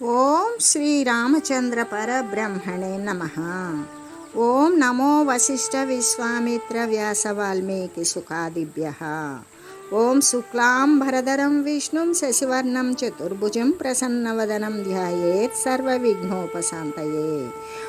ఓం శ్రీరామచంద్ర పరబ్రహ్మణే నమ ఓం నమో వశిష్ఠ విశ్వామిత్ర వ్యాస వాల్మీకి సుఖాదిభ్య ఓం శుక్లాంబరధరం విష్ణుం శశివర్ణం చతుర్భుజం ప్రసన్నవదనం ధ్యాయేత్ సర్వవిఘ్నోపశాంతయే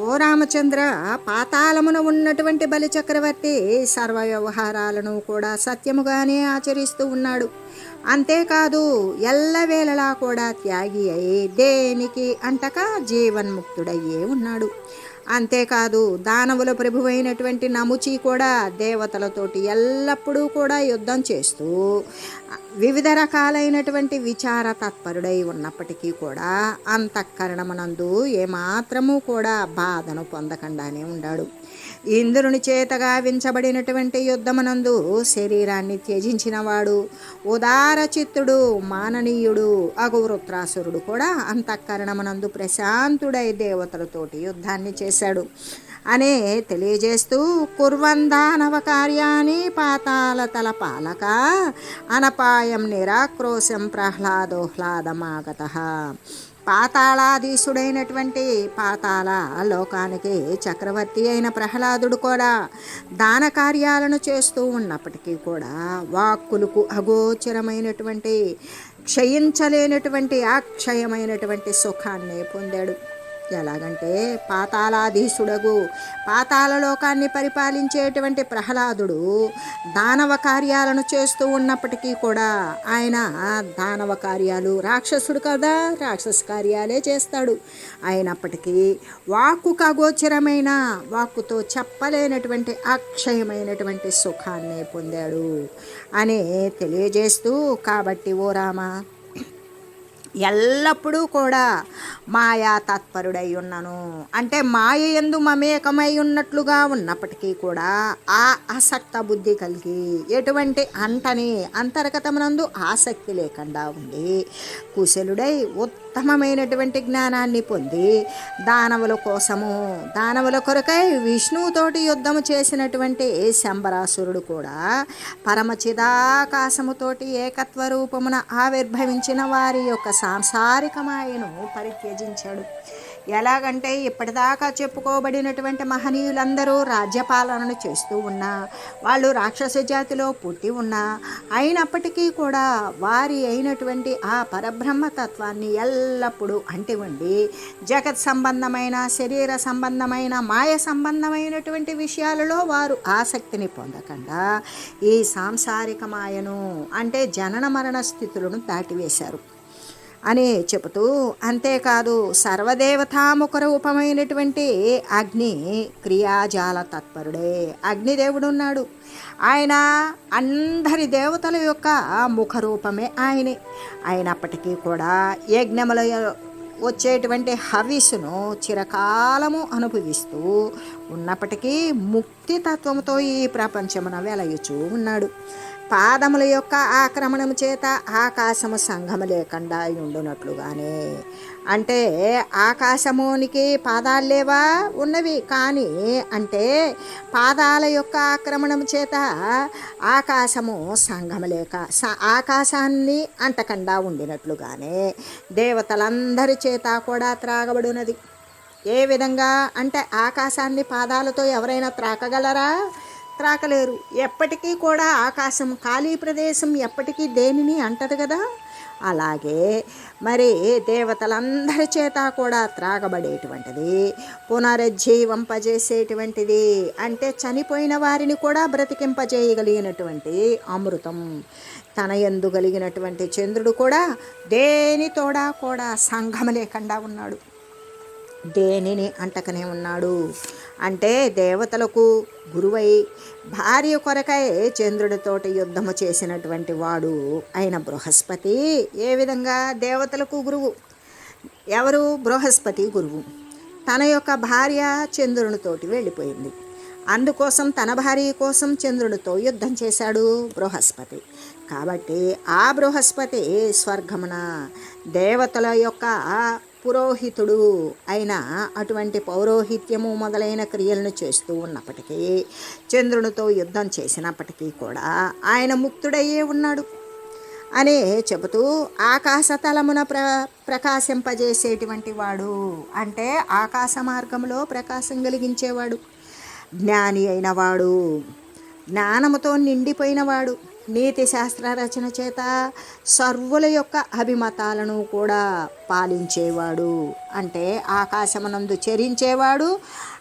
ఓ రామచంద్ర పాతాళమున ఉన్నటువంటి బలిచక్రవర్తి సర్వ వ్యవహారాలను కూడా సత్యముగానే ఆచరిస్తూ ఉన్నాడు. అంతేకాదు ఎల్లవేళలా కూడా త్యాగి అయి దేనికి అంటక జీవన్ముక్తుడయ్యే ఉన్నాడు. అంతేకాదు దానవుల ప్రభువైనటువంటి నముచి కూడా దేవతలతోటి ఎల్లప్పుడూ కూడా యుద్ధం చేస్తూ వివిధ రకాలైనటువంటి విచార తత్పరుడై ఉన్నప్పటికీ కూడా అంతఃకరణమనందు ఏమాత్రము కూడా బాధను పొందకుండానే ఉన్నాడు ఇంద్రుని చేత గావించబడినటువంటి యుద్ధమునందు శరీరాన్ని త్యజించినవాడు ఉదార చిత్తుడు మాననీయుడు అగు వృత్రాసురుడు కూడా అంతఃకరణమునందు ప్రశాంతుడై దేవతలతోటి యుద్ధాన్ని చేశాడు. అనే తెలియజేస్తూ కుర్వందానవ కార్యాన్ని పాతాల తల పాలక అనపాయం నిరాక్రోశం ప్రహ్లాదోహ్లాదమాగత. పాతాళాధీశుడైనటువంటి పాతాళ లోకానికి చక్రవర్తి అయిన ప్రహ్లాదుడు కూడా దాన కార్యాలను చేస్తూ ఉన్నప్పటికీ కూడా వాక్కులకు అగోచరమైనటువంటి క్షయించలేనటువంటి అక్షయమైనటువంటి సుఖాన్ని పొందాడు. ఎలాగంటే పాతాళాధీశుడగు పాతాళ లోకాన్ని పరిపాలించేటువంటి ప్రహ్లాదుడు దానవ కార్యాలను చేస్తూ ఉన్నప్పటికీ కూడా ఆయన దానవ కార్యాలు రాక్షసుడు కదా రాక్షస కార్యాలే చేస్తాడు. అయినప్పటికీ వాక్కుకు అగోచరమైన వాక్కుతో చెప్పలేనటువంటి అక్షయమైనటువంటి సుఖాన్ని పొందాడు అని తెలియజేస్తూ కాబట్టి ఓ రామ ఎల్లప్పుడూ కూడా మాయా తత్పరుడై ఉన్నాను. అంటే మాయ ఎందు మమేకమై ఉన్నట్లుగా ఉన్నప్పటికీ కూడా ఆ అసక్త బుద్ధి కలిగి ఎటువంటి అంటని అంతర్గతమునందు ఆసక్తి లేకుండా ఉండి కుశలుడై ఉత్తమమైనటువంటి జ్ఞానాన్ని పొంది దానవుల కోసము దానవుల కొరకై విష్ణువుతోటి యుద్ధము చేసినటువంటి శంబరాసురుడు కూడా పరమచిదాకాశముతోటి ఏకత్వ రూపమున ఆవిర్భవించిన వారి యొక్క సాంసారికమాయను పరిత్యజించాడు. ఎలాగంటే ఇప్పటిదాకా చెప్పుకోబడినటువంటి మహనీయులందరూ రాజ్యపాలనను చేస్తూ ఉన్నా వాళ్ళు రాక్షస జాతిలో పుట్టి ఉన్నా అయినప్పటికీ కూడా వారి అయినటువంటి ఆ పరబ్రహ్మ తత్వాన్ని ఎల్లప్పుడూ అంటి ఉండి జగత్ సంబంధమైన శరీర సంబంధమైన మాయ సంబంధమైనటువంటి విషయాలలో వారు ఆసక్తిని పొందకుండా ఈ సాంసారిక మాయను అంటే జనన మరణ స్థితులను దాటివేశారు. అని చెబుతూ అంతేకాదు సర్వదేవతాముఖ రూపమైనటువంటి అగ్ని క్రియాజాల తత్పరుడే. అగ్నిదేవుడు ఉన్నాడు ఆయన అందరి దేవతల యొక్క ముఖ రూపమే ఆయనే. అయినప్పటికీ కూడా యజ్ఞముల వచ్చేటువంటి హవిస్సును చిరకాలము అనుభవిస్తూ ఉన్నప్పటికీ ముక్తి తత్వముతో ఈ ప్రపంచమున వెలయుచూ ఉన్నాడు. పాదముల యొక్క ఆక్రమణము చేత ఆకాశము సంఘము లేకుండా ఉండునట్లుగానే. అంటే ఆకాశమునికి పాదాలు లేవా? ఉన్నవి. కానీ అంటే పాదాల యొక్క ఆక్రమణం చేత ఆకాశము సంఘము లేక ఆకాశాన్ని అంటకుండా ఉండినట్లుగానే దేవతలందరి చేత కూడా త్రాగబడినది. ఏ విధంగా? అంటే ఆకాశాన్ని పాదాలతో ఎవరైనా త్రాకగలరా? త్రాకలేరు ఎప్పటికీ కూడా ఆకాశం ఖాళీ ప్రదేశం ఎప్పటికీ దేనిని అంటదు కదా? అలాగే మరి దేవతలందరి చేత కూడా త్రాగబడేటువంటిది పునరుజ్జీవంపజేసేటువంటిది అంటే చనిపోయిన వారిని కూడా బ్రతికింపజేయగలిగినటువంటి అమృతం తన ఎందు కలిగినటువంటి చంద్రుడు కూడా దేనితోడా కూడా సంఘం లేకుండా ఉన్నాడు. దేనిని అంటకనే ఉన్నాడు? అంటే దేవతలకు గురువై భార్య కొరకై చంద్రుడితోటి యుద్ధము చేసినటువంటి వాడు అయిన బృహస్పతి ఏ విధంగా దేవతలకు గురువు? ఎవరు? బృహస్పతి గురువు. తన యొక్క భార్య చంద్రునితోటి వెళ్ళిపోయింది. అందుకోసం తన భార్య కోసం చంద్రుడితో యుద్ధం చేశాడు బృహస్పతి. కాబట్టి ఆ బృహస్పతి స్వర్గమున దేవతల యొక్క పురోహితుడు అయిన అటువంటి పౌరోహిత్యము మొదలైన క్రియలను చేస్తూ ఉన్నప్పటికీ చంద్రునితో యుద్ధం చేసినప్పటికీ కూడా ఆయన ముక్తుడయ్యే ఉన్నాడు. అని చెబుతూ ఆకాశ తలమున ప్ర ప్రకాశింపజేసేటువంటి వాడు అంటే ఆకాశ మార్గంలో ప్రకాశం కలిగించేవాడు. జ్ఞాని అయినవాడు జ్ఞానముతో నిండిపోయినవాడు నీతి శాస్త్ర రచన చేత సర్వుల యొక్క అభిమతాలను కూడా పాలించేవాడు. అంటే ఆకాశమునందు చరించేవాడు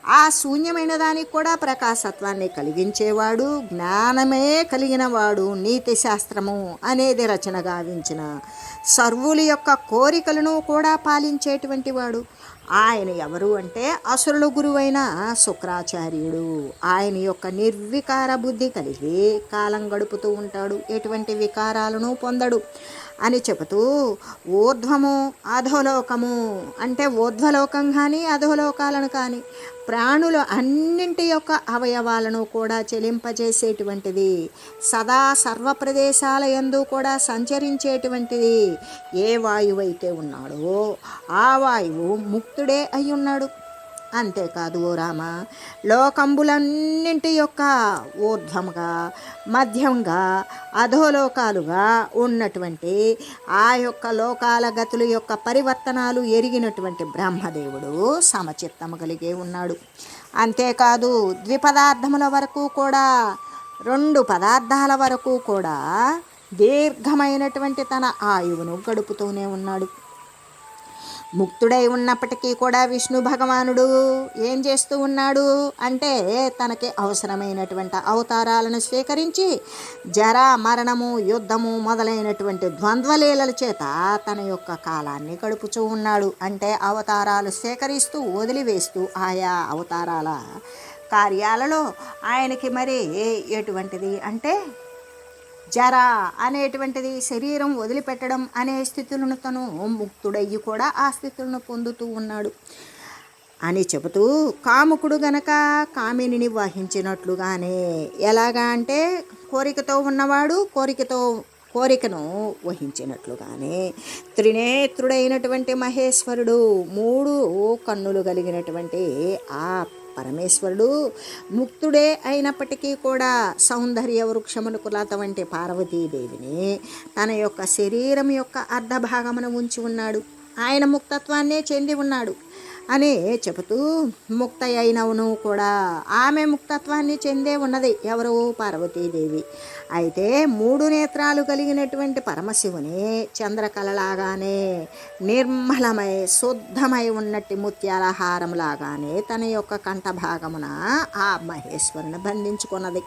ఆ శూన్యమైన దానికి కూడా ప్రకాశత్వాన్ని కలిగించేవాడు జ్ఞానమే కలిగినవాడు నీతి శాస్త్రము అనేది రచన గావించిన సర్వుల యొక్క కోరికలను కూడా పాలించేటువంటి వాడు. ఆయన ఎవరు అంటే అసురుల గురువైన శుక్రాచార్యుడు. ఆయన యొక్క నిర్వికార బుద్ధి కలిగి కాలం గడుపుతూ ఉంటాడు. ఎటువంటి వికారాలను పొందడు? అని చెబుతూ ఊర్ధ్వము అధోలోకము అంటే ఊర్ధ్వలోకం కానీ అధోలోకాలను కానీ ప్రాణులు అన్నింటి యొక్క అవయవాలను కూడా చెలింపజేసేటువంటిది సదా సర్వ ప్రదేశాల యందు కూడా సంచరించేటువంటిది ఏ వాయువు అయితే ఉన్నాడో ఆ వాయువు ముక్తుడే అయి ఉన్నాడు అంతేకాదు ఓ రామ. లోకంబులన్నింటి యొక్క ఊర్ధ్వంగా మధ్యంగా అధోలోకాలుగా ఉన్నటువంటి ఆ యొక్క లోకాల గతుల యొక్క పరివర్తనాలు ఎరిగినటువంటి బ్రహ్మదేవుడు సమచిత్తము కలిగే ఉన్నాడు. అంతేకాదు ద్విపదార్థముల వరకు కూడా రెండు పదార్థాల వరకు కూడా దీర్ఘమైనటువంటి తన ఆయువును గడుపుతూనే ఉన్నాడు. ముక్తుడై ఉన్నప్పటికీ కూడా విష్ణు భగవానుడు ఏం చేస్తూ ఉన్నాడు అంటే తనకి అవసరమైనటువంటి అవతారాలను స్వీకరించి జర మరణము యుద్ధము మొదలైనటువంటి ద్వంద్వలీలల చేత తన యొక్క కాలాన్ని గడుపుతూ ఉన్నాడు. అంటే అవతారాలు సేకరిస్తూ వదిలివేస్తూ ఆయా అవతారాల కార్యాలలో ఆయనకి మరి ఎటువంటిది అంటే జర అనేటువంటిది శరీరం వదిలిపెట్టడం అనే స్థితులను తను ముక్తుడయ్యి కూడా ఆ స్థితులను పొందుతూ ఉన్నాడు. అని చెబుతూ కాముకుడు గనక కామినిని వహించినట్లుగానే ఎలాగా అంటే కోరికతో ఉన్నవాడు కోరికతో కోరికను వహించినట్లుగానే త్రినేత్రుడైనటువంటి మహేశ్వరుడు మూడు కన్నులు కలిగినటువంటి ఆ పరమేశ్వరుడు ముక్తుడే అయినప్పటికీ కూడా సౌందర్య వృక్షమునకు లత వంటి పార్వతీదేవిని తన యొక్క శరీరం యొక్క అర్ధభాగమును ఉంచి ఉన్నాడు. ఆయన ముక్తత్వాన్నే చెంది ఉన్నాడు. అని చెబుతూ ముక్త అయినవును కూడా ఆమె ముక్తత్వాన్ని చెందే ఉన్నది ఎవరు? పార్వతీదేవి. అయితే మూడు నేత్రాలు కలిగినటువంటి పరమశివుని చంద్రకళలాగానే నిర్మలమై శుద్ధమై ఉన్నట్టు ముత్యాల హారంలాగానే తన యొక్క కంఠభాగమున ఆ మహేశ్వరుని బంధించుకున్నది.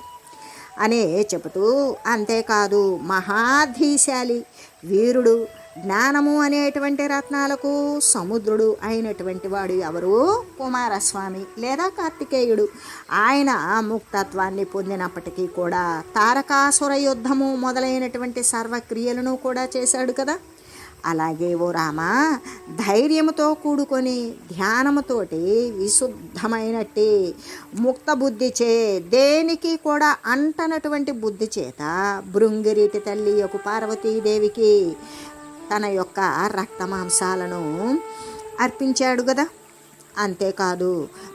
అనే చెబుతూ అంతేకాదు మహాధీశాలి వీరుడు జ్ఞానము అనేటువంటి రత్నాలకు సముద్రుడు అయినటువంటి వాడు ఎవరు? కుమారస్వామి లేదా కార్తికేయుడు. ఆయన ముక్తత్వాన్ని పొందినప్పటికీ కూడా తారకాసుర యుద్ధము మొదలైనటువంటి సర్వక్రియలను కూడా చేశాడు కదా. అలాగే ఓ రామ ధైర్యముతో కూడుకొని ధ్యానముతోటి విశుద్ధమైనట్టి ముక్త బుద్ధి చే దేనికి కూడా అంటనటువంటి బుద్ధి చేత భృంగిరీటి తల్లి యొక్క పార్వతీదేవికి తన యొక్క రక్త మాంసాలను అర్పించాడు కదా అంతేకాదు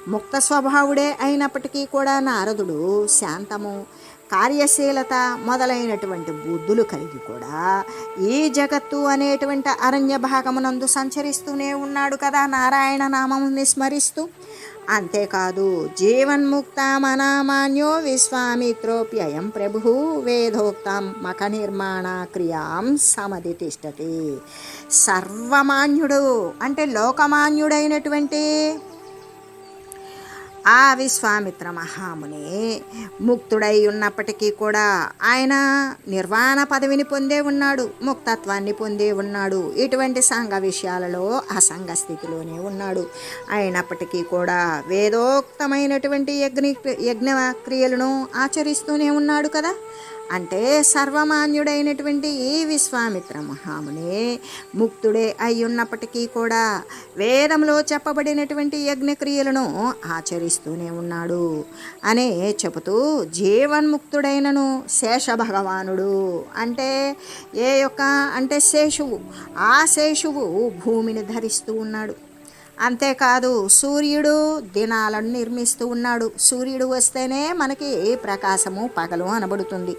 ముక్త స్వభావుడే అయినప్పటికీ కూడా నారదుడు శాంతము కార్యశీలత మొదలైనటువంటి బుద్ధులు కలిగి కూడా ఈ జగత్తు అనేటువంటి అరణ్య భాగమునందు సంచరిస్తూనే ఉన్నాడు కదా నారాయణ నామముని స్మరిస్తూ. అంతేకాదు జీవన్ముక్త మనామాన్యో విశ్వామిత్రోప్యయం ప్రభు వేదోక్తం మఖ నిర్మాణ క్రియాం సమది తిష్టతి. సర్వమాన్యుడు అంటే లోకమాన్యుడైనటువంటి ఆ విశ్వామిత్ర మహాముని ముక్తుడై ఉన్నప్పటికీ కూడా ఆయన నిర్వాణ పదవిని పొందే ఉన్నాడు ముక్తత్వాన్ని పొందే ఉన్నాడు ఇటువంటి సంఘ విషయాలలో అసంగ స్థితిలోనే ఉన్నాడు. అయినప్పటికీ కూడా వేదోక్తమైనటువంటి యజ్ఞ యజ్ఞ క్రియలను ఆచరిస్తూనే ఉన్నాడు కదా. అంటే సర్వమాన్యుడైనటువంటి ఈ విశ్వామిత్ర మహాముని ముక్తుడే అయి ఉన్నప్పటికీ కూడా వేదంలో చెప్పబడినటువంటి యజ్ఞక్రియలను ఆచరిస్తూనే ఉన్నాడు అనే చెబుతూ జీవన్ముక్తుడైనను శేష భగవానుడు అంటే ఏ యొక్క అంటే శేషువు ఆ శేషువు భూమిని ధరిస్తూ ఉన్నాడు. అంతేకాదు సూర్యుడు దినాలను నిర్మిస్తూ ఉన్నాడు. సూర్యుడు వస్తేనే మనకి ప్రకాశము పగలు అనబడుతుంది.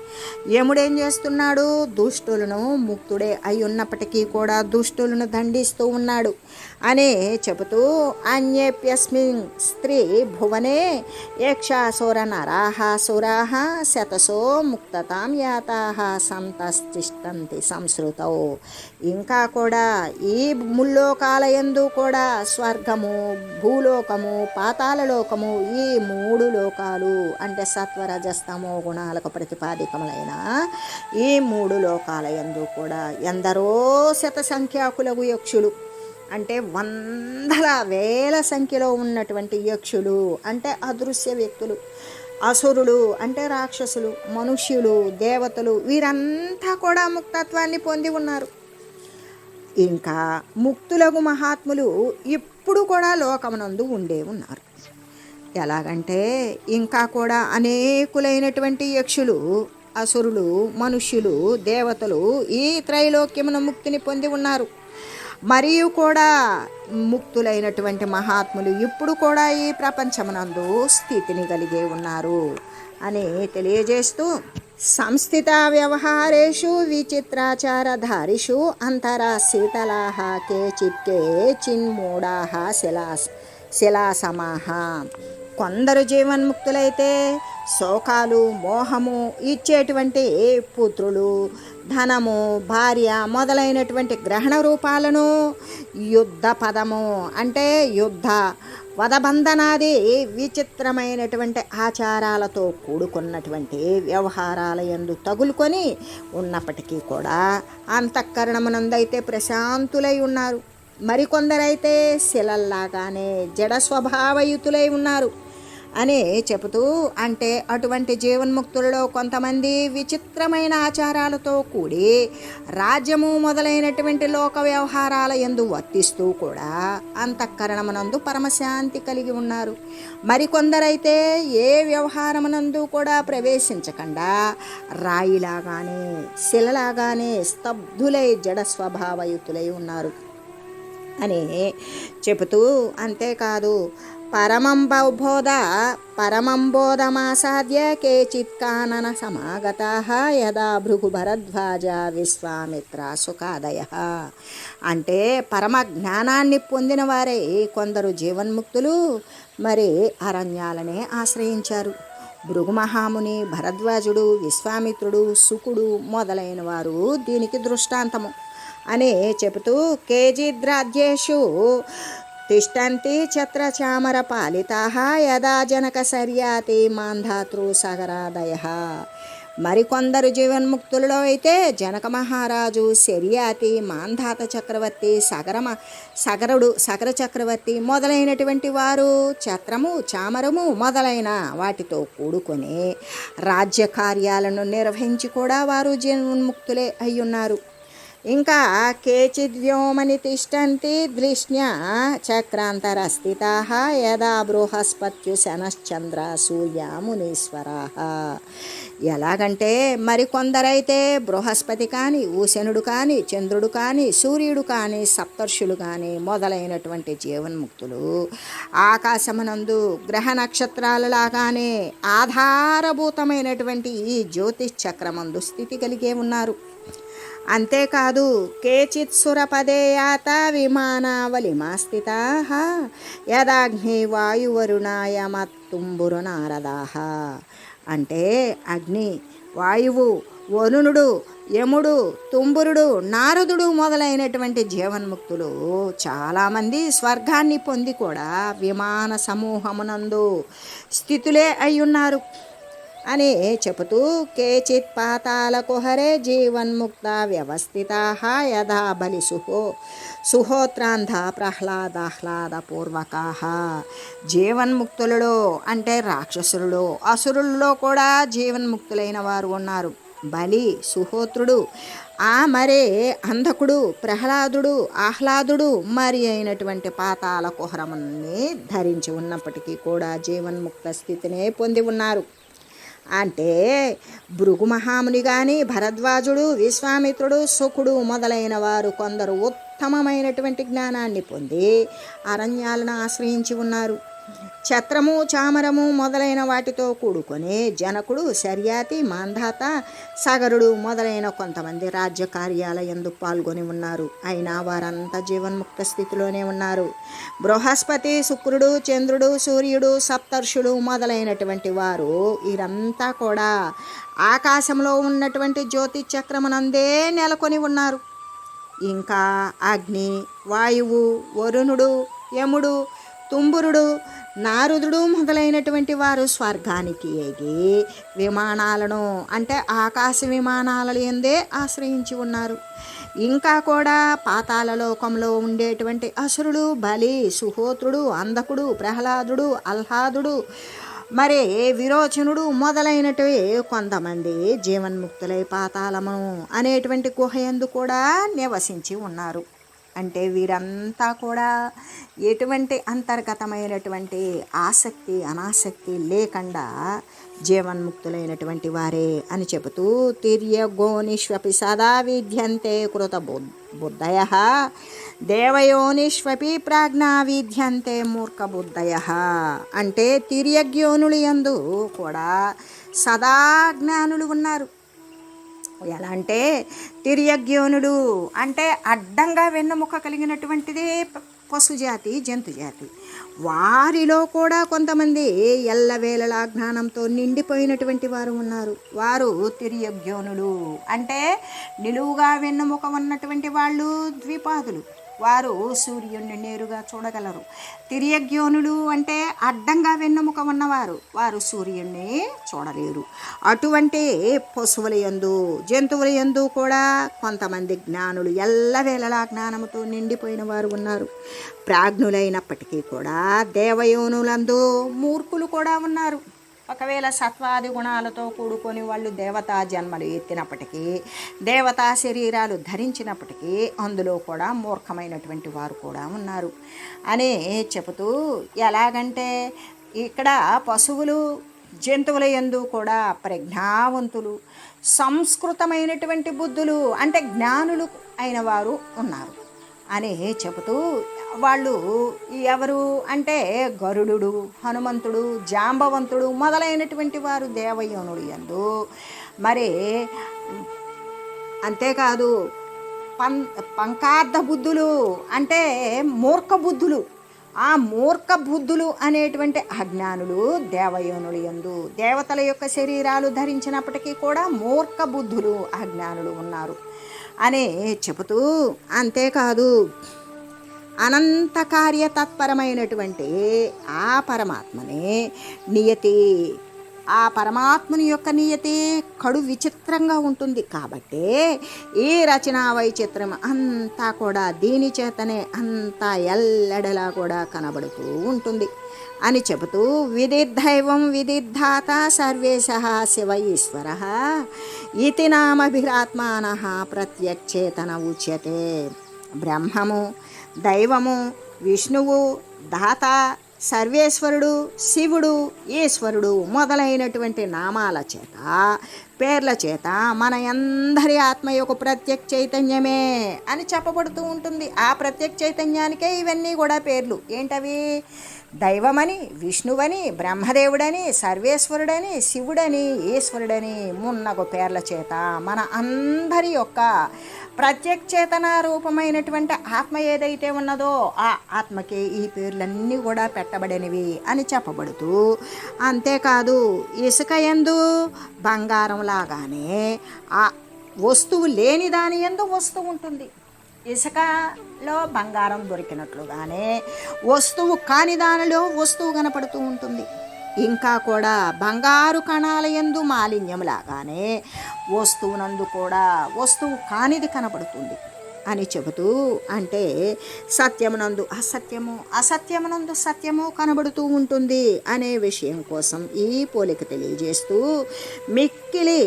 యముడేం చేస్తున్నాడు? దుష్టులను ముక్తుడే అయి ఉన్నప్పటికీ కూడా దుష్టులను దండిస్తూ ఉన్నాడు. అని చెబుతూ అన్యేప్యస్మిన్ స్త్రీ భువనే యక్షాసుర నరాహాసురాహ శతసో ముక్తతాం యాతాహ సంతస్తిష్టంతి సంస్కృతౌ ఇంకా కూడా ఈ ముల్లోకాలయందు కూడా స్వర్గము భూలోకము పాతాళలోకము ఈ మూడు లోకాలు అంటే సత్వరజస్తమో గుణాలకు ప్రతిపాదికములైన ఈ మూడు లోకాలయందు కూడా ఎందరో శత సంఖ్యాకులకు యక్షులు అంటే వందల వేల సంఖ్యలో ఉన్నటువంటి యక్షులు అంటే అదృశ్య వ్యక్తులు అసురులు అంటే రాక్షసులు మనుష్యులు దేవతలు వీరంతా కూడా ముక్తత్వాన్ని పొంది ఉన్నారు. ఇంకా ముక్తులకు మహాత్ములు ఇప్పుడు కూడా లోకమునందు ఉండే ఉన్నారు. ఎలాగంటే ఇంకా కూడా అనేకులైనటువంటి యక్షులు అసురులు మనుష్యులు దేవతలు ఈ త్రైలోక్యమున ముక్తిని పొంది ఉన్నారు. మరియు కూడా ముక్తులైనటువంటి మహాత్ములు ఇప్పుడు కూడా ఈ ప్రపంచమునందు స్థితిని కలిగి ఉన్నారు అని తెలియజేస్తూ సంస్థిత వ్యవహారేషు విచిత్రాచారధారిషు అంతరా శీతలాహ కేచిత్ కే చిన్మూఢాహ శిలా శిలాసమాహ. కొందరు జీవన్ముక్తులైతే శోకాలు మోహము ఇచ్చేటువంటి పుత్రులు ధనము భార్య మొదలైనటువంటి గ్రహణ రూపాలను యుద్ధ పదము అంటే యుద్ధ వదబంధనాది విచిత్రమైనటువంటి ఆచారాలతో కూడుకున్నటువంటి వ్యవహారాల ఎందు తగులుకొని ఉన్నప్పటికీ కూడా అంతఃకరణమునందైతే ప్రశాంతులై ఉన్నారు. మరికొందరైతే శిలల్లాగానే జడ స్వభావయుతులై ఉన్నారు. అని చెబుతూ అంటే అటువంటి జీవన్ముక్తులలో కొంతమంది విచిత్రమైన ఆచారాలతో కూడి రాజ్యము మొదలైనటువంటి లోక వ్యవహారాల ఎందు వర్తిస్తూ కూడా అంతఃకరణమునందు పరమశాంతి కలిగి ఉన్నారు. మరికొందరైతే ఏ వ్యవహారమునందు కూడా ప్రవేశించకుండా రాయిలాగానే శిలలాగానే స్తబ్దులై జడ స్వభావయుతులై ఉన్నారు. అని చెబుతూ అంతేకాదు పరమం బౌబోధ పరమం బోధమాసాద్య కేచిత్ కానన సమాగత యదా భృగు భరద్వాజ విశ్వామిత్ర సుఖాదయ అంటే పరమ జ్ఞానాన్ని పొందిన వారే కొందరు జీవన్ముక్తులు మరి అరణ్యాలనే ఆశ్రయించారు. భృగు మహాముని భరద్వాజుడు విశ్వామిత్రుడు సుకుడు మొదలైన వారు దీనికి దృష్టాంతము. అని చెబుతూ కేజిద్రాజ్యేషు తిష్టంతి ఛత్రచామర పాలితా యదా జనక సర్యాతి మాంధాతృ సగరాదయ. మరికొందరు జీవన్ముక్తులలో అయితే జనక మహారాజు శర్యాతి మాంధాత చక్రవర్తి సగరమ సగరుడు సగర చక్రవర్తి మొదలైనటువంటి వారు ఛత్రము చామరము మొదలైన వాటితో కూడుకొని రాజ్య కార్యాలను నిర్వహించి కూడా వారు జీవన్ముక్తులే అయ్యున్నారు. ఇంకా కేచిద్వ్యోమని తిష్టంతి దృష్ణ్య చక్రాంతరస్థితా యదా బృహస్పత్యు శనశ్చంద్ర సూర్య మునీశ్వరా. ఎలాగంటే మరికొందరైతే బృహస్పతి కానీ ఊశనుడు కానీ చంద్రుడు కానీ సూర్యుడు కానీ సప్తర్షులు కానీ మొదలైనటువంటి జీవన్ముక్తులు. ఆకాశమునందు గ్రహ నక్షత్రాలలాగానే ఆధారభూతమైనటువంటి ఈ జ్యోతిష్ చక్రమందు స్థితి కలిగే ఉన్నారు. అంతేకాదు కేచిత్ సురపదేయాత విమానావలిమాస్థితా యదాగ్ని వాయువరుణాయ మత్తుంబురు నారదా అంటే అగ్ని వాయువు వరుణుడు యముడు తుంబురుడు నారదుడు మొదలైనటువంటి జీవన్ముక్తులు చాలామంది స్వర్గాన్ని పొంది కూడా విమాన సమూహమునందు స్థితులే అయ్యున్నారు. అని చెబుతూ కేచిత్ పాతాల కుహరే జీవన్ముక్త వ్యవస్థితా యథా బలి సుహో సుహోత్రాంధ ప్రహ్లాదాహ్లాద పూర్వకా. జీవన్ముక్తులలో అంటే రాక్షసులలో అసురులలో కూడా జీవన్ముక్తులైన వారు ఉన్నారు. బలి సుహోత్రుడు ఆ మరే అంధకుడు ప్రహ్లాదుడు ఆహ్లాదుడు మరి అయినటువంటి పాతాల కుహరముని ధరించి ఉన్నప్పటికీ కూడా జీవన్ముక్త స్థితినే పొంది ఉన్నారు. అంటే భృగు మహాముని కానీ భరద్వాజుడు విశ్వామిత్రుడు సుఖుడు మొదలైన వారు కొందరు ఉత్తమమైనటువంటి జ్ఞానాన్ని పొంది అరణ్యాలను ఆశ్రయించి ఉన్నారు. ఛత్రము చామరము మొదలైన వాటితో కూడుకొని జనకుడు శర్యాతి మాంధాత సగరుడు మొదలైన కొంతమంది రాజ్య కార్యాలయందు పాల్గొని ఉన్నారు. అయినా వారంతా జీవన్ముక్త స్థితిలోనే ఉన్నారు. బృహస్పతి శుక్రుడు చంద్రుడు సూర్యుడు సప్తర్షులు మొదలైనటువంటి వారు వీరంతా కూడా ఆకాశంలో ఉన్నటువంటి జ్యోతి చక్రమునందే నెలకొని ఉన్నారు. ఇంకా అగ్ని వాయువు వరుణుడు యముడు తుంబురుడు నారదుడు మొదలైనటువంటి వారు స్వర్గానికి ఎగి విమానాలను అంటే ఆకాశ విమానాల ఎందే ఆశ్రయించి ఉన్నారు. ఇంకా కూడా పాతాల లోకంలో ఉండేటువంటి అసురుడు బలి సుహోత్రుడు అందకుడు ప్రహ్లాదుడు అల్హాదుడు మరి విరోచనుడు మొదలైనటివి కొంతమంది జీవన్ముక్తులై పాతాళము అనేటువంటి గుహయందు కూడా నివసించి ఉన్నారు. అంటే వీరంతా కూడా ఎటువంటి అంతర్గతమైనటువంటి ఆసక్తి అనాసక్తి లేకుండా జీవన్ముక్తులైనటువంటి వారే అని చెబుతూ తిర్యగోనిష్వపి సదా విద్యంతే కృత బుద్ధయ. దేవయోనిష్వపి ప్రాజ్ఞా విద్యంతే మూర్ఖ బుద్ధయ. అంటే తిర్యజ్ఞోనులు యందు కూడా సదా జ్ఞానులు ఉన్నారు. ఎలా అంటే తిరియజ్ఞోనుడు అంటే అడ్డంగా వెన్నెముక కలిగినటువంటిదే పశుజాతి జంతుజాతి. వారిలో కూడా కొంతమంది ఎల్లవేళలా జ్ఞానంతో నిండిపోయినటువంటి వారు ఉన్నారు. వారు తిర్యజ్ఞోనులు. అంటే నిలువుగా వెన్నముక ఉన్నటువంటి వాళ్ళు ద్విపాదులు. వారు సూర్యుడిని నేరుగా చూడగలరు. తిరియజ్ఞోనులు అంటే అడ్డంగా వెన్నెముక ఉన్నవారు వారు సూర్యుడిని చూడలేరు. అటువంటి పశువుల యందు జంతువుల యందు కూడా కొంతమంది జ్ఞానులు ఎల్లవేళలా జ్ఞానముతో నిండిపోయిన వారు ఉన్నారు. ప్రాజ్ఞులైనప్పటికీ కూడా దేవయోనులందు మూర్ఖులు కూడా ఉన్నారు. ఒకవేళ సత్వాది గుణాలతో కూడుకొని వాళ్ళు దేవతా జన్మలు ఎత్తినప్పటికీ దేవతా శరీరాలు ధరించినప్పటికీ అందులో కూడా మూర్ఖమైనటువంటి వారు కూడా ఉన్నారు. అని చెబుతూ ఎలాగంటే ఇక్కడ పశువులు జంతువుల ఎందు కూడా ప్రజ్ఞావంతులు సంస్కృతమైనటువంటి బుద్ధులు అంటే జ్ఞానులు అయిన వారు ఉన్నారు. అని చెబుతూ వాళ్ళు ఎవరు అంటే గరుడు హనుమంతుడు జాంబవంతుడు మొదలైనటువంటి వారు దేవయోనుడు ఎందు. మరి అంతేకాదు పం పంకార్థ బుద్ధులు అంటే మూర్ఖ బుద్ధులు. ఆ మూర్ఖ బుద్ధులు అనేటువంటి అజ్ఞానులు దేవయోనులు ఎందు. దేవతల యొక్క శరీరాలు ధరించినప్పటికీ కూడా మూర్ఖ బుద్ధులు అజ్ఞానులు ఉన్నారు. అనే చెబుతూ అంతేకాదు అనంత కార్యతత్పరమైనటువంటి ఆ పరమాత్మనే నియతి ఆ పరమాత్మని యొక్క నియతే కడు విచిత్రంగా ఉంటుంది. కాబట్టే ఈ రచనా వైచిత్రం అంతా కూడా దీని చేతనే అంతా ఎల్లడలా కూడా కనబడుతూ ఉంటుంది. అని చెబుతూ విధిర్దైవం విదిర్ధాత సర్వేశ శివ ఈశ్వర ఇతి నామభిరాత్మాన ప్రత్యక్షేతన ఉచ్యతే. బ్రహ్మము దైవము విష్ణువు దాత సర్వేశ్వరుడు శివుడు ఈశ్వరుడు మొదలైనటువంటి నామాల చేత పేర్ల చేత మన అందరి ఆత్మ యొక్క ప్రత్యక్ చైతన్యమే అని చెప్పబడుతూ ఉంటుంది. ఆ ప్రత్యక్ చైతన్యానికే ఇవన్నీ కూడా పేర్లు. ఏంటవి? దైవమని విష్ణువని బ్రహ్మదేవుడని సర్వేశ్వరుడని శివుడని ఈశ్వరుడని మున్నగు పేర్ల చేత మన అందరి యొక్క ప్రత్యక్షేతన రూపమైనటువంటి ఆత్మ ఏదైతే ఉన్నదో ఆ ఆత్మకి ఈ పేర్లన్నీ కూడా పెట్టబడినవి అని చెప్పబడుతూ అంతేకాదు ఇసుక ఎందు బంగారం లాగానే ఆ వస్తువు లేని దాని ఎందు వస్తువు ఉంటుంది. ఇసుక లో బంగారం దొరికినట్లుగానే వస్తువు కాని దానిలో వస్తువు కనపడుతూ ఉంటుంది. ఇంకా కూడా బంగారు కణాల ఎందు మాలిన్యంలాగానే వస్తువునందు కూడా వస్తువు కానిది కనపడుతుంది. అని చెబుతూ అంటే సత్యమునందు అసత్యము అసత్యమునందు సత్యము కనబడుతూ ఉంటుంది అనే విషయం కోసం ఈ పోలిక తెలియజేస్తూ మిక్కిలి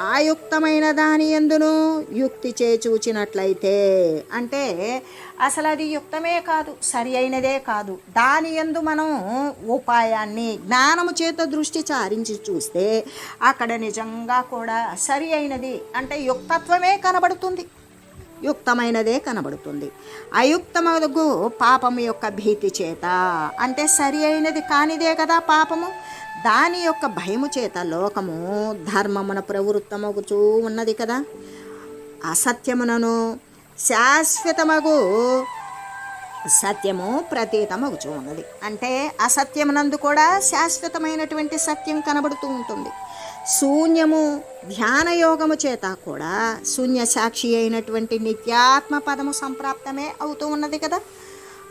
ఆయుక్తమైన దాని ఎందును యుక్తి చే చూచినట్లయితే అంటే అసలు అది యుక్తమే కాదు సరి అయినదే కాదు. దాని ఎందు మనం ఉపాయాన్ని జ్ఞానము చేత దృష్టి చారించి చూస్తే అక్కడ నిజంగా కూడా సరి అయినది అంటే యుక్తత్వమే కనబడుతుంది. యుక్తమైనదే కనబడుతుంది. అయుక్తమగు పాపము యొక్క భీతి చేత. అంటే సరి అయినది కానిదే కదా పాపము. దాని యొక్క భయము చేత లోకము ధర్మమున ప్రవృత్తమగుచూ ఉన్నది కదా. అసత్యమునను శాశ్వతమగు సత్యము ప్రతీతమగుచూ ఉన్నది. అంటే అసత్యమునందు కూడా శాశ్వతమైనటువంటి సత్యం కనబడుతూ ఉంటుంది. శూన్యము ధ్యానయోగము చేత కూడా శూన్య సాక్షి అయినటువంటి నిత్యాత్మ పదము సంప్రాప్తమే అవుతూ ఉన్నది కదా.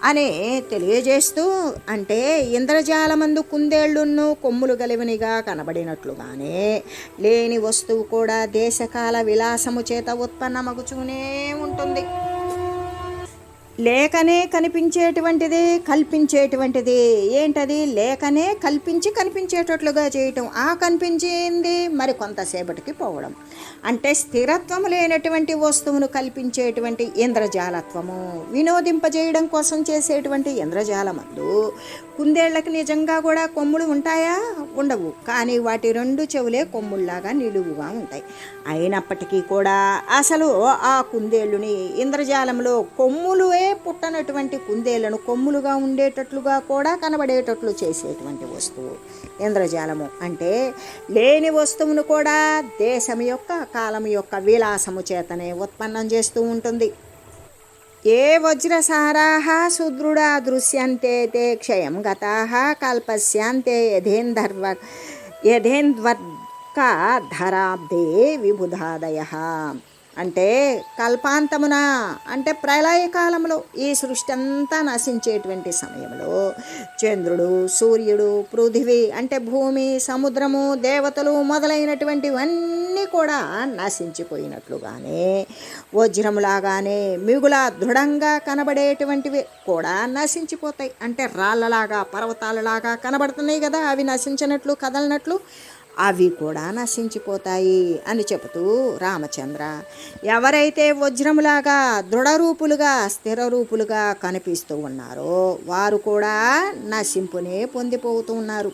అని తెలియజేస్తూ అంటే ఇంద్రజాలమందు కుందేళ్ళును కొమ్ములు గలివనిగా కనబడినట్లుగానే లేని వస్తువు కూడా దేశకాల విలాసము చేత ఉత్పన్నమగుచూనే ఉంటుంది. లేకనే కనిపించేటువంటిది కల్పించేటువంటిది. ఏంటది? లేకనే కల్పించి కనిపించేటట్లుగా చేయటం. ఆ కనిపించింది మరి కొంతసేపటికి పోవడం. అంటే స్థిరత్వం లేనటువంటి వస్తువును కల్పించేటువంటి ఇంద్రజాలత్వము. వినోదింపజేయడం కోసం చేసేటువంటి ఇంద్రజాలమందు. కుందేళ్ళకు నిజంగా కూడా కొమ్ములు ఉంటాయా? ఉండవు. కానీ వాటి రెండు చెవులే కొమ్ముల్లాగా నిలువుగా ఉంటాయి. అయినప్పటికీ కూడా అసలు ఆ కుందేళ్ళుని ఇంద్రజాలంలో కొమ్ములువే పుట్టనటువంటి కుందేలను కొమ్ములుగా ఉండేటట్లుగా కూడా కనబడేటట్లు చేసేటువంటి వస్తువు. ఇంద్రజాలము అంటే లేని వస్తువును కూడా దేశం యొక్క కాలం యొక్క విలాసము చేతనే ఉత్పన్నం చేస్తూ ఉంటుంది. ఏ వజ్రసారాः సుదృఢా దృశ్యంతే తే క్షయం గతాహ కల్పస్యాంతే యథేంధర్వ యథేంద్వర్క ధరాబ్దే విబుధాదయ. అంటే కల్పాంతమున అంటే ప్రళయకాలంలో ఈ సృష్టి అంతా నశించేటువంటి సమయంలో చంద్రుడు సూర్యుడు పృథివీ అంటే భూమి సముద్రము దేవతలు మొదలైనటువంటివన్నీ కూడా నశించిపోయినట్లుగానే వజ్రములాగానే మిగుల దృఢంగా కనబడేటువంటివి కూడా నశించిపోతాయి. అంటే రాళ్ళలాగా పర్వతాలలాగా కనబడుతున్నాయి కదా అవి నశించినట్లు కదలనట్లు అవి కూడా నశించిపోతాయి అని చెబుతూ రామచంద్ర ఎవరైతే వజ్రములాగా దృఢరూపులుగా స్థిర రూపులుగా కనిపిస్తూ ఉన్నారో వారు కూడా నశింపునే పొందిపోతూ ఉన్నారు.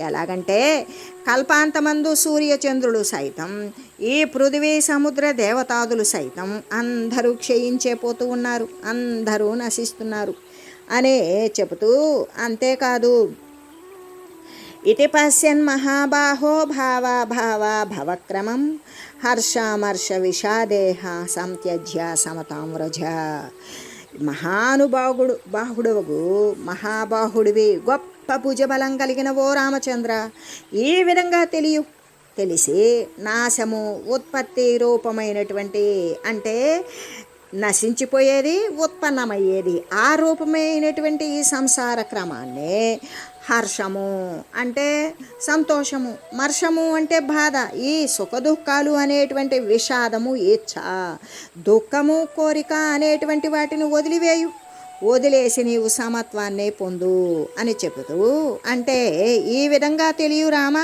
ఎలాగంటే కల్పాంతమందు సూర్యచంద్రులు సైతం ఈ పృథివీ సముద్ర దేవతాదులు సైతం అందరూ క్షయించే పోతూ ఉన్నారు అందరూ నశిస్తున్నారు అనే చెబుతూ అంతేకాదు ఇటు పశ్యన్ మహాబాహో భావాభావా భవక్రమం హర్షామర్ష విషాదేహ సంత్యజ్య సమతాం వ్రజ మహానుబాహుడు బాహుడవగు మహాబాహుడివి గొప్ప భుజబలం కలిగిన ఓ రామచంద్ర। ఈ విధంగా తెలియు తెలిసి నాశము ఉత్పత్తి రూపమైనటువంటి అంటే నశించిపోయేది ఉత్పన్నమయ్యేది. ఆ రూపమైనటువంటి ఈ సంసార క్రమాన్ని హర్షము అంటే సంతోషము. మర్షము అంటే బాధ. ఈ సుఖదుఖాలు అనేటువంటి విషాదము ఇచ్చ దుఃఖము కోరిక అనేటువంటి వాటిని వదిలివేయు. వదిలేసి నీవు సమత్వాన్ని పొందు అని చెబుతూ అంటే ఈ విధంగా తెలియ రామ.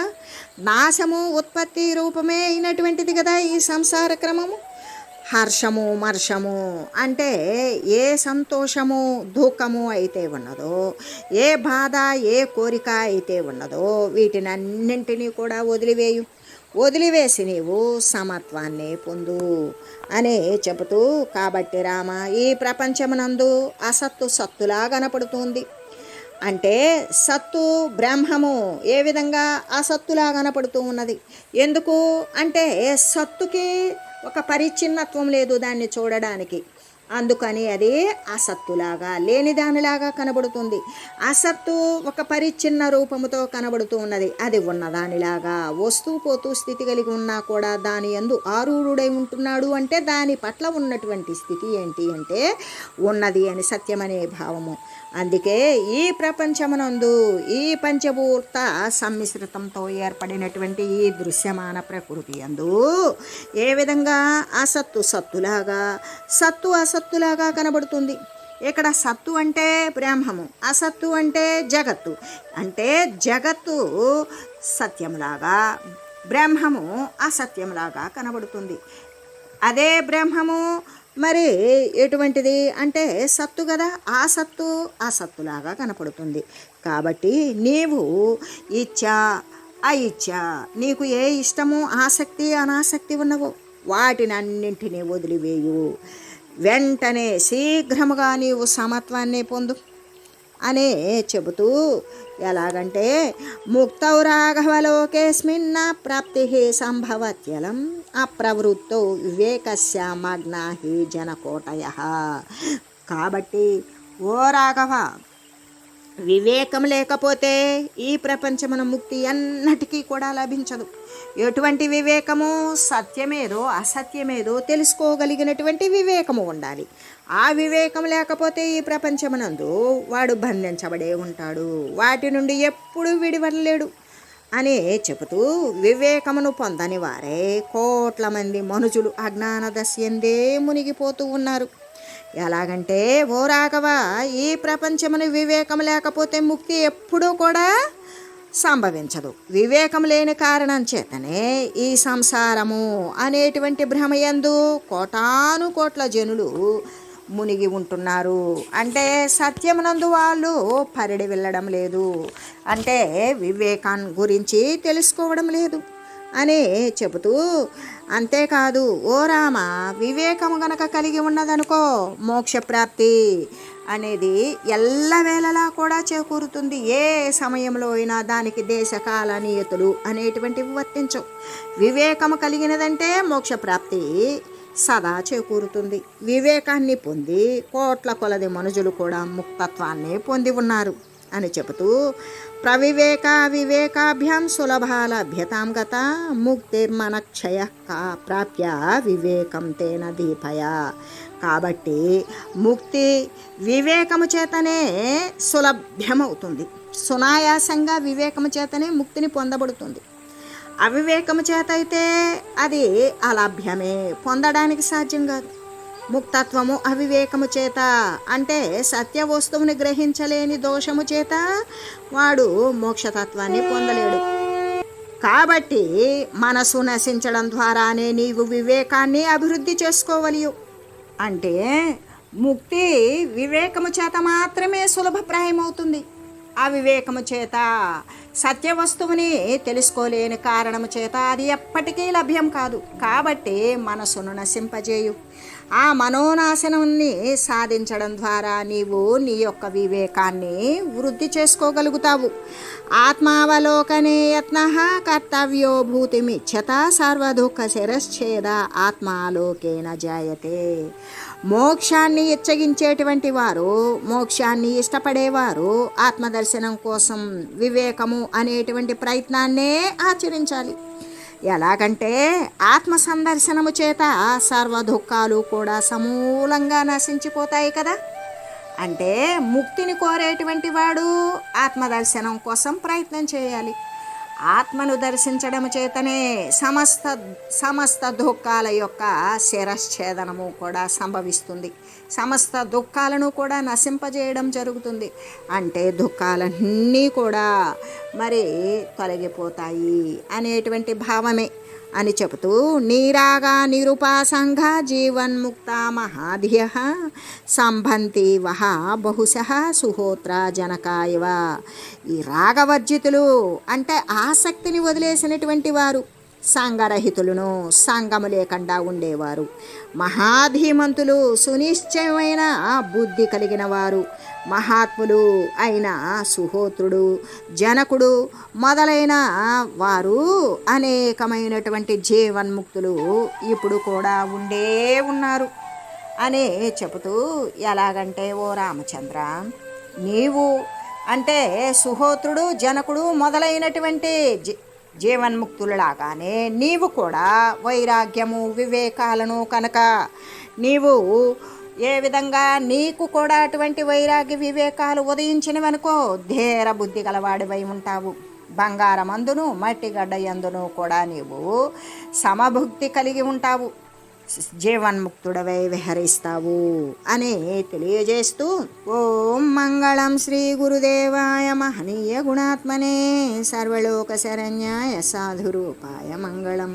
నాశము ఉత్పత్తి రూపమే అయినటువంటిది కదా ఈ సంసార క్రమము. హర్షము మర్షము అంటే ఏ సంతోషము దుఃఖము అయితే ఉన్నదో ఏ బాధ ఏ కోరిక అయితే ఉన్నదో వీటినన్నింటినీ కూడా వదిలివేయు. వదిలివేసి నీవు సమత్వాన్ని పొందు అని చెబుతూ కాబట్టి రామ ఈ ప్రపంచమునందు అసత్తు సత్తులా కనపడుతుంది. అంటే సత్తు బ్రహ్మము ఏ విధంగా అసత్తులా కనపడుతూ ఉన్నది? ఎందుకు? అంటే సత్తుకి ఒక పరిచ్ఛిన్నత్వం లేదు దాన్ని చూడడానికి. అందుకని అది అసత్తులాగా లేని దానిలాగా కనబడుతుంది. అసత్తు ఒక పరిచ్ఛిన్న రూపముతో కనబడుతూ ఉన్నది. అది ఉన్నదానిలాగా వస్తూ పోతూ స్థితి కలిగి ఉన్నా కూడా దాని ఎందు ఆరూరుడై ఉంటున్నాడు అంటే దాని పట్ల ఉన్నటువంటి స్థితి ఏంటి అంటే ఉన్నది అని సత్యమనే భావము. అందుకే ఈ ప్రపంచమునందు ఈ పంచభూత సమ్మిశ్రితంతో ఏర్పడినటువంటి ఈ దృశ్యమాన ప్రకృతి అందు ఏ విధంగా అసత్తు సత్తులాగా సత్తు సత్తులాగా కనబడుతుంది. ఇక్కడ సత్తు అంటే బ్రాహ్మము అసత్తు అంటే జగత్తు. అంటే జగత్తు సత్యంలాగా బ్రహ్మము అసత్యంలాగా కనబడుతుంది. అదే బ్రహ్మము మరి ఎటువంటిది అంటే సత్తు కదా? ఆ సత్తు ఆ సత్తులాగా కనపడుతుంది. కాబట్టి నీవు ఇచ్చా అయిచ్చ నీకు ఏ ఇష్టము ఆసక్తి అనాసక్తి ఉన్నవో వాటిని అన్నింటినీ వదిలివేయు. వెంటనే శీఘ్రముగా నీవు సమత్వాన్ని పొందు అనే చెబుతూ ఎలాగంటే ముక్తౌ రాఘవలోకేస్మిన్న ప్రాప్తి సంభవత్యలం అప్రవృత్తౌ వివేకస్య మగ్నా హి జనకోటయ. కాబట్టి ఓ రాఘవ వివేకం లేకపోతే ఈ ప్రపంచమున ముక్తి ఎన్నటికీ కూడా లభించదు. ఎటువంటి వివేకము సత్యమేదో అసత్యమేదో తెలుసుకోగలిగినటువంటి వివేకము ఉండాలి. ఆ వివేకం లేకపోతే ఈ ప్రపంచమునందు వాడు బంధించబడే ఉంటాడు. వాటి నుండి ఎప్పుడు విడివడలేడు అని చెబుతూ వివేకమును పొందని వారే కోట్ల మంది మనుషులు అజ్ఞాన దశ్యందే మునిగిపోతూ ఉన్నారు. ఎలాగంటే ఓ రాఘవ ఈ ప్రపంచమును వివేకం లేకపోతే ముక్తి ఎప్పుడూ కూడా సంభవించదు. వివేకం లేని కారణం చేతనే ఈ సంసారము అనేటువంటి భ్రమయందు కోటాను కోట్ల జనులు మునిగి ఉంటున్నారు. అంటే సత్యమునందు వాళ్ళు పరిడి వెళ్ళడం లేదు. అంటే వివేకాన్ గురించి తెలుసుకోవడం లేదు. అని చెబుతూ అంతేకాదు ఓ రామ వివేకము గనక కలిగి ఉన్నదనుకో మోక్షప్రాప్తి అనేది ఎల్లవేళలా కూడా చేకూరుతుంది. ఏ సమయంలో అయినా దానికి దేశకాల నియతులు అనేటువంటివి వర్తించవు. వివేకము కలిగినదంటే మోక్షప్రాప్తి సదా చేకూరుతుంది. వివేకాన్ని పొంది కోట్ల కొలది మనుషులు కూడా ముక్తత్వాన్ని పొంది ఉన్నారు అని చెబుతూ ప్రవివేకా వివేకాభ్యాం సులభాలభ్యతాం గత ముక్తిర్మనక్షయ కా ప్రాప్య వివేకం తేన దీపయ. కాబట్టి ముక్తి వివేకము చేతనే సులభ్యమవుతుంది. సునాయాసంగా వివేకము చేతనే ముక్తిని పొందబడుతుంది. అవివేకము చేత అయితే అది అలభ్యమే. పొందడానికి సాధ్యం కాదు. ముక్తత్వము అవివేకము చేత. అంటే సత్య వస్తువుని గ్రహించలేని దోషము చేత వాడు మోక్షతత్వాన్ని పొందలేడు. కాబట్టి మనసు నశించడం ద్వారానే నీవు వివేకాన్ని అభివృద్ధి చేసుకోవలియు. అంటే ముక్తి వివేకము చేత మాత్రమే సులభప్రాయమవుతుంది అవివేకము చేత సత్య వస్తువుని తెలుసుకోలేని కారణము చేత అది ఎప్పటికీ లభ్యం కాదు. కాబట్టి మనసును నశింపజేయు. ఆ మనోనాశనాన్ని సాధించడం ద్వారా నీవు నీ యొక్క వివేకాన్ని వృద్ధి చేసుకోగలుగుతావు. ఆత్మావలోకనే యత్న కర్తవ్యో భూతిమిచ్చత సర్వదుఃఖ శిరశ్చేద ఆత్మాలోకేన జాయతే. మోక్షాన్ని ఇచ్చగించేటువంటి వారు మోక్షాన్ని ఇష్టపడేవారు ఆత్మదర్శనం కోసం వివేకము అనేటువంటి ప్రయత్నాన్నే ఆచరించాలి. ఎలాగంటే ఆత్మ సందర్శనము చేత సర్వ దుఃఖాలు కూడా సమూలంగా నశించిపోతాయి కదా. అంటే ముక్తిని కోరేటువంటి వాడు ఆత్మదర్శనం కోసం ప్రయత్నం చేయాలి. ఆత్మను దర్శించడం చేతనే సమస్త సమస్త దుఃఖాల యొక్క శిరశ్ఛేదనము కూడా సంభవిస్తుంది. సమస్త దుఃఖాలను కూడా నశింపజేయడం జరుగుతుంది. అంటే దుఃఖాలన్నీ కూడా మరి తొలగిపోతాయి అనేటువంటి భావమే. అని చెబుతూ నీరాగా నిరుపాసంఘ జీవన్ముక్త మహాధియ సంభంతి వహ బహుశ సుహోత్ర జనకాయవ ఈ రాగవర్జితులు అంటే ఆసక్తిని వదిలేసినటువంటి వారు సంగరహితులను సంగము లేకుండా ఉండేవారు. మహాధీమంతులు సునిశ్చయమైన బుద్ధి కలిగిన వారు. మహాత్ములు అయిన సుహోత్రుడు జనకుడు మొదలైన వారు అనేకమైనటువంటి జీవన్ముక్తులు ఇప్పుడు కూడా ఉండే ఉన్నారు. అనే చెబుతూ ఎలాగంటే ఓ రామచంద్ర నీవు అంటే సుహోత్రుడు జనకుడు మొదలైనటువంటి జీ జీవన్ముక్తులలాగానే నీవు కూడా వైరాగ్యము వివేకాలను కనుక నీవు ఏ విధంగా నీకు కూడా అటువంటి వైరాగ్య వివేకాలు ఉదయించినవనుకో ధీర బుద్ధి గలవాడివై ఉంటావు. బంగారమందును మట్టిగడ్డ ఎందును కూడా నీవు సమభుక్తి కలిగి ఉంటావు. జీవన్ముక్తుడవై విహరిస్తావు అని తెలియజేస్తూ ఓం మంగళం శ్రీ గురుదేవాయ మహనీయ గుణాత్మనే సర్వలోక శరణ్యాయ సాధురూపాయ మంగళం.